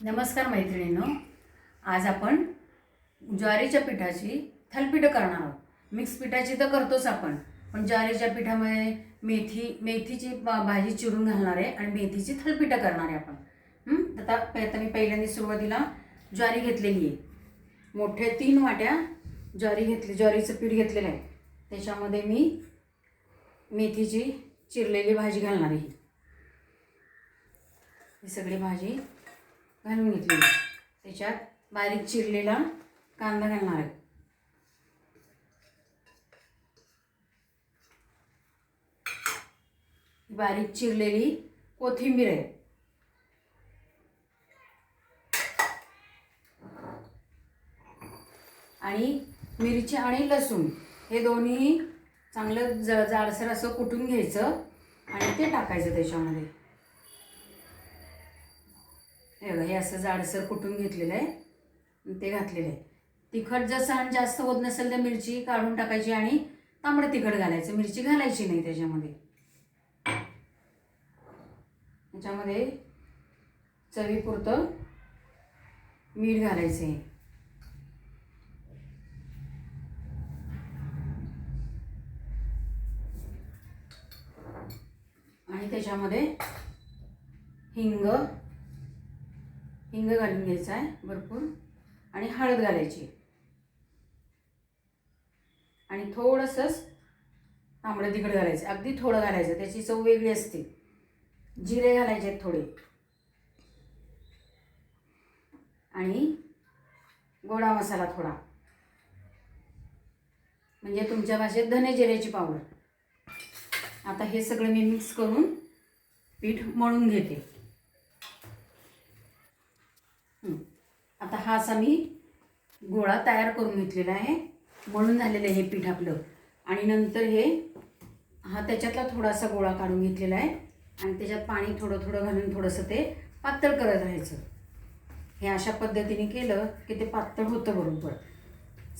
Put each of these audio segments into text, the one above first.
नमस्कार मैत्रिणींनो. आज आपण ज्वारीच्या पिठाची थालपिठं करणार आहोत. मिक्स पिठाची तर करतोच आपण पण ज्वारीच्या पिठामध्ये मेथी मेथीची भाजी चिरून घालणार आहे आणि मेथीची थालपिठं करणार आहे आपण. आता प- आता मी पहिल्यांदा सुरुवातीला ज्वारी घेतलेली आहे. मोठ्या तीन वाट्या ज्वारी घेतली ज्वारीचं पीठ घेतलेलं आहे. त्याच्यामध्ये मी मेथीची चिरलेली भाजी घालणार आहे. ही सगळी भाजी घालून घेतलेली. त्याच्यात बारीक चिरलेला कांदा घालणार आहे. बारीक चिरलेली कोथिंबीर आहे. आणि मिरची आणि लसूण हे दोन्ही चांगलं ज जाडसर असं कुटून घ्यायचं आणि ते टाकायचं त्याच्यामध्ये. हे बघा, हे असं जाडसर कुटून घेतलेलं आहे. ते घातलेलं आहे. तिखट जर सण जास्त होत नसेल तर मिरची काढून टाकायची आणि तांबडं तिखट घालायचं. मिरची घालायची नाही त्याच्यामध्ये. त्याच्यामध्ये चवीपुरतं मीठ घालायचं आहे आणि त्याच्यामध्ये हिंग हिंग घालून घ्यायचा आहे भरपूर. आणि हळद घालायची. आणि थोडंसंच तांबडं तिखट घालायचं. अगदी थोडं घालायचं. त्याची चव वेगळी असते. जिरे घालायचे आहेत थोडे. आणि गोडा मसाला थोडा. म्हणजे तुमच्या भाषेत धने जिऱ्याची पावडर. आता हे सगळं मी मिक्स करून पीठ मळून घेते. आता हा असा मी गोळा तयार करून घेतलेला आहे. म्हणून झालेलं आहे हे पीठ आपलं. आणि नंतर हे हा त्याच्यातला थोडासा गोळा काढून घेतलेला आहे. आणि त्याच्यात पाणी थोडं थोडं घालून थोडंसं ते पातळ करत राहायचं. हे अशा पद्धतीने केलं की ते पातळ होतं बरोबर.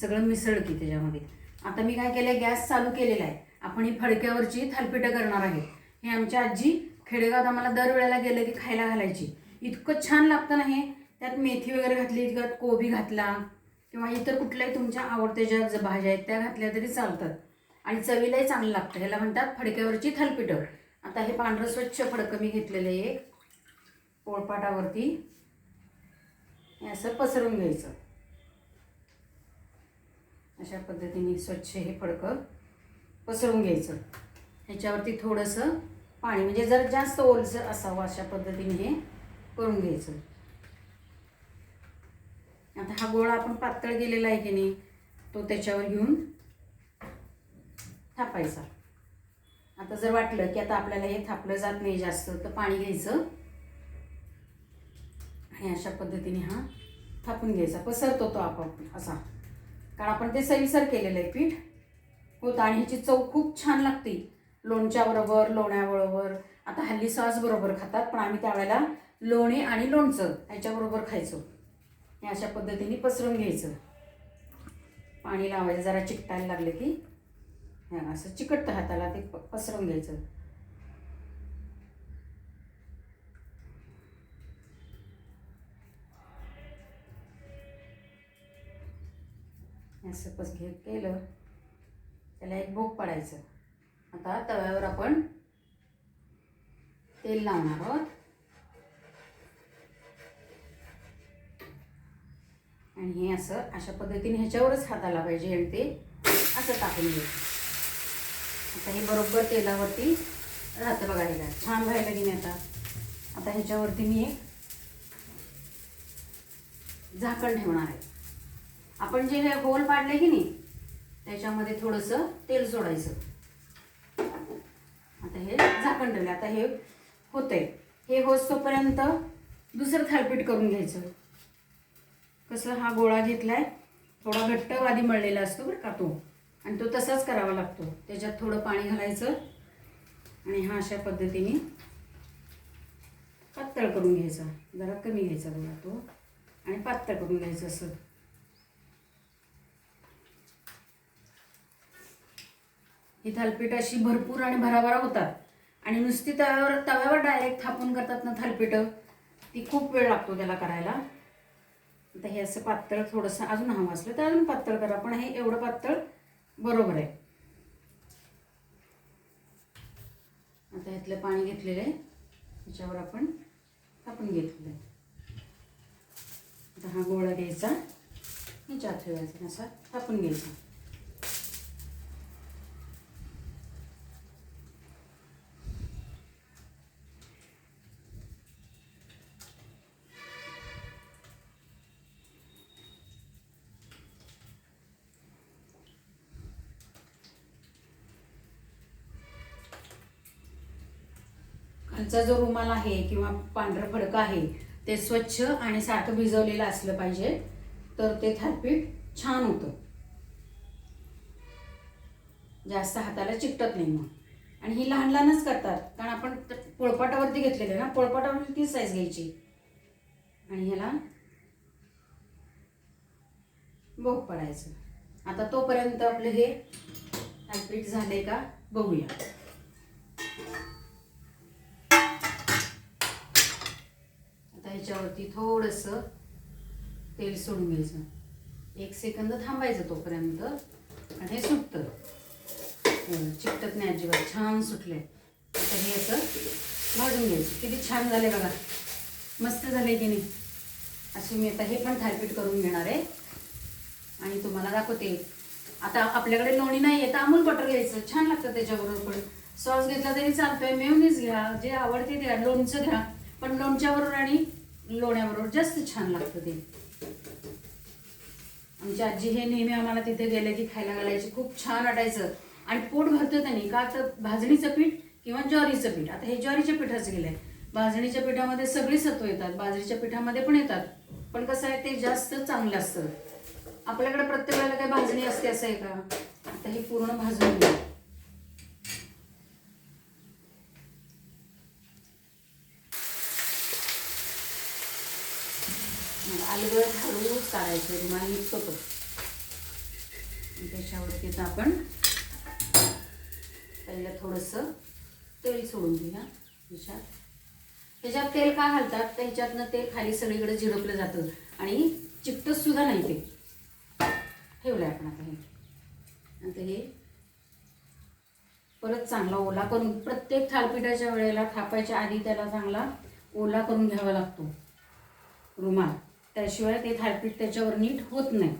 सगळं मिसळ की त्याच्यामध्ये. आता मी काय केलं गॅस चालू केलेला आहे. आपण ही फडक्यावरची थालपिठं करणार आहे. हे आमच्या आजी खेडेगावात आम्हाला दरवेळेला गेलं की खायला घालायची. इतकं छान लागतं ना हे. त्यात मेथी वगैरे घातली त्यात कोबी घातला किंवा इतर कुठल्याही तुमच्या आवडत्या ज्या भाज्या आहेत त्या घातल्या तरी चालतात. आणि चवीलाही चांगलं लागतं. ह्याला म्हणतात फडक्यावरची थालपिठं. आता हे पांढरं स्वच्छ फडकं मी घेतलेलं आहे एक. पोळपाटावरती. हे असं पसरून घ्यायचं. अशा पद्धतीने स्वच्छ हे फडकं पसरून घ्यायचं. ह्याच्यावरती थोडंसं पाणी म्हणजे जर जास्त ओलसर असावं अशा पद्धतीने हे करून घ्यायचं. आता हा गोळा आपण पातळ केलेला आहे की नाही तो त्याच्यावर घेऊन थापायचा. आता जर वाटलं की आता आपल्याला हे थापलं जात नाही जास्त तर पाणी घ्यायचं. आणि अशा पद्धतीने हा थापून घ्यायचा. पसरतो तो आपोआप असा. कारण आपण ते सविसर केलेलं आहे पीठ. होतं. आणि ह्याची चव खूप छान लागते. लोणच्याबरोबर लोण्याबरोबर. आता हल्ली सॉस बरोबर खातात पण आम्ही त्यावेळेला लोणी आणि लोणचं ह्याच्याबरोबर खायचो. हे अशा पद्धतीने पसरून घ्यायचं. पाणी लावायचं जरा चिकटायला लागले की असं चिकटतं हाताला ते प- पसरून घ्यायचं. असं पस घे केलं त्याला एक भोग पडायचं. आता तव्यावर आपण तेल लावणार आहोत. आणि हे असं अशा पद्धतीने ह्याच्यावरच हात आला पाहिजे आणि ते असं टाकून घ्यायचं. आता हे बरोबर तेलावरती राहतं बघा हे छान व्हायला की नाही आता. आता ह्याच्यावरती मी एक झाकण ठेवणार आहे. आपण जे हे होल पाडले की नाही त्याच्यामध्ये थोडंसं तेल सोडायचं. आता हे झाकण ठेवलं. आता हे होतंय. हे होस तोपर्यंत दुसरं थालपीठ करून घ्यायचं. कसं हा गोळा घेतलाय थोडा घट्ट आधी मळलेला असतो बरं का तो. आणि तो तसाच करावा लागतो. त्याच्यात थोडं पाणी घालायचं आणि हा अशा पद्धतीने पातळ करून घ्यायचा. जरा कमी घ्यायचा गोळा तो. आणि पातळ करून घ्यायचं असं. ही थालपीठ अशी भरपूर आणि भराभरा होतात. आणि नुसती तव्यावर तव्यावर डायरेक्ट थापून करतात ना थालपीठं ती खूप वेळ लागतो त्याला करायला. आता हे असं पातळ थोडंसं अजून हवं असलं तर अजून पातळ करा पण हे एवढं पातळ बरोबर आहे. आता ह्यातलं पाणी घेतलेलं आहे. त्याच्यावर आपण थापून घेतलेलं आहे. आता हा गोळा घ्यायचा. ह्याच्यात ठेवायचा असा थापून घ्यायचा. खालचा जो रुमाल आहे किंवा पांढरं फडकं आहे ते स्वच्छ आणि सारखं भिजवलेलं असलं पाहिजे तर ते थालीपीठ छान होतं. जास्त हाताला चिकटत नाही मग. आणि ही लहान लहानच करतात कारण आपण पोळपाटावरती घेतलेले ना पोळपाटावरती ती साईज घ्यायची. आणि ह्याला भोग पडायचं. आता तोपर्यंत आपलं हे थालीपीठ झाले का बघूया. ह्याच्यावरती थोडंसं तेल सोडून घ्यायचं. एक सेकंद थांबायचं तोपर्यंत आणि हे सुटतं. हो, चिकटत नाही अजिबात छान सुटले आता हे असं भाजून घ्यायचं. किती छान झाले बघा. मस्त झाले की नाही? अशी मी आता हे पण थालीपीठ करून घेणार आहे. आणि तुम्हाला दाखवते. आता आपल्याकडे लोणी नाही आहे तर अमूल बटर घ्यायचं. छान लागतं त्याच्याबरोबर पण. सॉस घेतला तरी चालतोय. मेवनीज घ्या जे आवडते द्या घ्या. लोणचं घ्या. पण लोणच्याबरोबर आणि लोण्याबरोबर जास्त छान लागतं ते. आमची आजी हे नेहमी आम्हाला तिथे गेले की खायला घालायची. खूप छान वाटायचं. आणि पोट भरतं त्यांनी. का तर भाजणीचं पीठ किंवा ज्वारीचं पीठ. आता हे ज्वारीच्या पिठाचं गेलंय भाजणीच्या पिठामध्ये सगळी सत्व येतात. बाजरीच्या पिठामध्ये पण येतात. पण कसं आहे ते जास्त चांगलं असतं. आपल्याकडे प्रत्येक वेळेला काही भाजणी असते असं आहे का? आता हे पूर्ण भाजून घ्या काढायचं रुमाल निघतो तो त्याच्यावरतीच आपण पहिलं थोडंसं तेल सोडून घेऊया ह्याच्यात ह्याच्यात तेल का घालतात? तर ह्याच्यातनं तेल खाली सगळीकडे झिडपलं जातं. आणि चिकटसुद्धा नाही ते. ठेवलं आपण आता हे. आता हे परत चांगला ओला करून प्रत्येक थालपिठाच्या वेळेला थापायच्या आधी त्याला चांगला ओला करून घ्यावा लागतो. रुमाल. त्याशिवाय ते थालपीठ त्याच्यावर नीट होत नाही.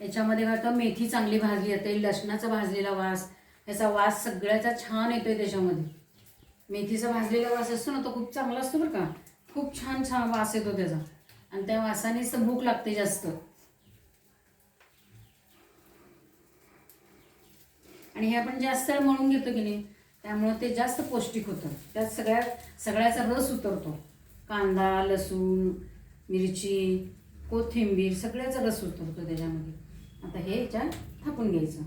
त्याच्यामध्ये काय मेथी चांगली भाजली जाते लसणाचा भाजलेला वास याचा वास सगळ्याचा छान येतोय त्याच्यामध्ये. मेथीचा भाजलेला वास असतो ना तो खूप चांगला असतो बरं का. खूप छान छान वास येतो त्याचा. आणि त्या वासानेच तर भूक लागते जास्त. आणि हे आपण जास्त मळून घेतो की नाही? त्यामुळं ते जास्त पौष्टिक होतं. त्यात सगळ्या सगळ्याचा रस उतरतो. कांदा लसूण मिरची कोथिंबीर सगळ्याचा रस उतरतो त्याच्यामध्ये. आता हे ह्याच्यात थापून घ्यायचं.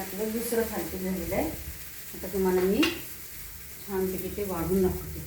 आपलं दुसरं फालतू झालेलं आहे. आता तुम्हाला मी छानपैकी ते वाढून दाखवते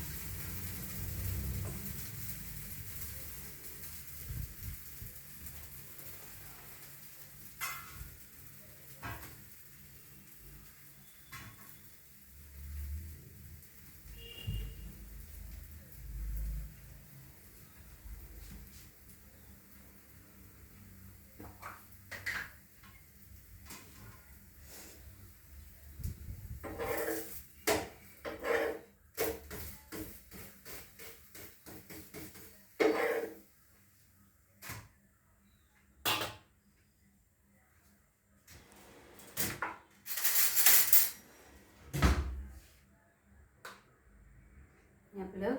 हे आपलं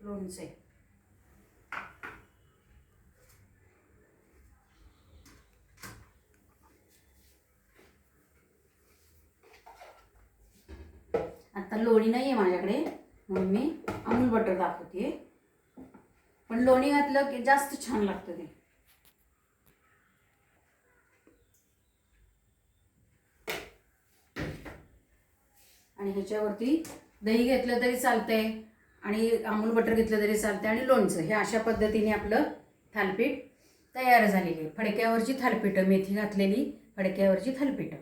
लोणचं आहे. आता लोणी नाही आहे माझ्याकडे म्हणून मी अमूल बटर दाखवते पण लोणी घातलं की जास्त छान लागतं ते. आणि ह्याच्यावरती दही घेतलं तरी चालतंय. आणि अमूल बटर घेतलं तरी चालतं आणि लोणचं. हे अशा पद्धतीने आपलं थालपीठ तयार झालेली आहे. फडक्यावरची थालपीठं मेथी घातलेली फडक्यावरची थालपीठं.